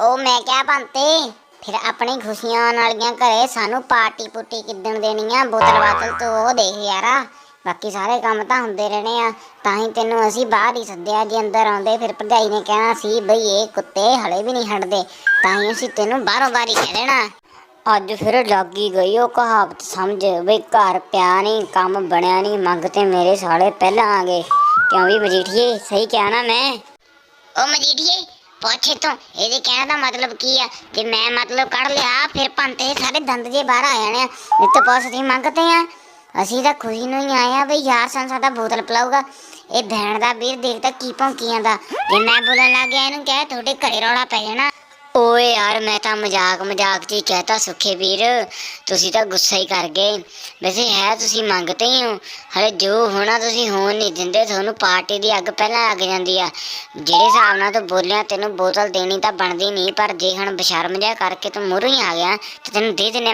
ਉਹ ਮੈਂ ਕਿਹਾ ਬੰਤੇ ਫਿਰ ਆਪਣੀ ਖੁਸ਼ੀਆਂ ਨਾਲੀਆਂ ਘਰੇ ਸਾਨੂੰ ਪਾਰਟੀ ਪੁੱਟੀ ਕਿੱਦਣ ਦੇਣੀ ਆ ਬੋਤਲ ਬਾਤਲ ਤੋਂ ਉਹ ਦੇਖ ਯਾਰਾ। ਬਾਕੀ ਸਾਰੇ ਕੰਮ ਤਾਂ ਹੁੰਦੇ ਰਹਿਣੇ ਆ। ਤਾਂ ਹੀ ਤੈਨੂੰ ਅਸੀਂ ਬਾਹਰ ਹੀ ਸੱਦਿਆ ਜੇ ਅੰਦਰ ਆਉਂਦੇ ਫਿਰ ਭਰਜਾਈ ਨੇ ਕਹਿਣਾ ਸੀ ਬਈ ਇਹ ਕੁੱਤੇ ਹਲੇ ਵੀ ਨਹੀਂ ਹਟਦੇ। ਤਾਂ ਹੀ ਅਸੀਂ ਤੈਨੂੰ ਬਾਹਰੋਂ ਬਾਹਰ ਹੀ ਕਹਿ ਦੇਣਾ। ਅੱਜ ਫਿਰ ਲੱਗੀ ਗਈ ਉਹ ਕਹਾਵਤ ਸਮਝ। ਬਈ ਘਰ ਪਿਆ ਨਹੀਂ ਕੰਮ ਬਣਿਆ ਨਹੀਂ ਮੰਗ ਤੇ ਮੇਰੇ ਸਾਲੇ ਪਹਿਲਾਂ ਆ ਗਏ। ਕਿਉਂ ਵੀ ਮਜੀਠੀਏ? ਸਹੀ ਕਿਹਾ ਨਾ ਮੈਂ। ਉਹ ਮਜੀਠੀਏ ਪੁੱਛੇ ਤੋਂ ਇਹਦੇ ਕਹਿਣ ਦਾ ਮਤਲਬ ਕੀ ਆ? ਜੇ ਮੈਂ ਮਤਲਬ ਕੱਢ ਲਿਆ, ਫਿਰ ਭੰਤੇ ਸਾਡੇ ਦੰਦ ਜੇ ਬਾਹਰ ਆ ਜਾਣੇ ਆ। ਨਹੀਂ ਤਾਂ ਪੁੱਛ ਦੀ ਮੰਗਤੇ ਆ। ਅਸੀਂ ਤਾਂ ਖੁਸ਼ੀ ਨੂੰ ਹੀ ਆਏ ਆ ਬਈ ਯਾਰ ਸਾਨੂੰ ਸਾਡਾ ਬੋਤਲ ਪਿਲਾਊਗਾ। ਇਹ ਭੈਣ ਦਾ ਵੀਰ ਦੇਖਦਾ ਕੀ ਭੌਂਕੀਆਂ ਜਾਂਦਾ ਜੇ ਮੈਂ ਬੋਲਣ ਲੱਗ ਗਿਆ, ਇਹਨੂੰ ਕਹਿ, ਤੁਹਾਡੇ ਘਰੇ ਰੌਲਾ ਪੈ ਜਾਣਾ। ਓਏ ਯਾਰ, ਮੈਂ ਤਾਂ ਮਜ਼ਾਕ ਮਜ਼ਾਕ 'ਚ ਹੀ ਕਹਿਤਾ ਸੁੱਖੇ ਵੀਰ। ਤੁਸੀਂ ਤਾਂ ਗੁੱਸਾ ਹੀ ਕਰ ਗਏ। ਵੈਸੇ ਹੈ ਤੁਸੀਂ ਮੰਗਤੇ ਹੀ ਹੋ। ਹਲੇ ਜੋ ਹੋਣਾ ਤੁਸੀਂ ਹੋਣ ਨਹੀਂ ਦਿੰਦੇ, ਤੁਹਾਨੂੰ ਪਾਰਟੀ ਦੀ ਅੱਗ ਪਹਿਲਾਂ ਲੱਗ ਜਾਂਦੀ ਆ। ਜਿਹੜੇ ਹਿਸਾਬ ਨਾਲ ਤੂੰ ਬੋਲਿਆ, ਤੈਨੂੰ ਬੋਤਲ ਦੇਣੀ ਤਾਂ ਬਣਦੀ ਨਹੀਂ, ਪਰ ਜੇ ਹੁਣ ਬਸ਼ਰਮ ਜਿਹਾ ਕਰਕੇ ਤੂੰ ਮੂਹਰੋਂ ਹੀ ਆ ਗਿਆ, ਤੇ ਤੈਨੂੰ ਦੇ ਦਿੰਨੇ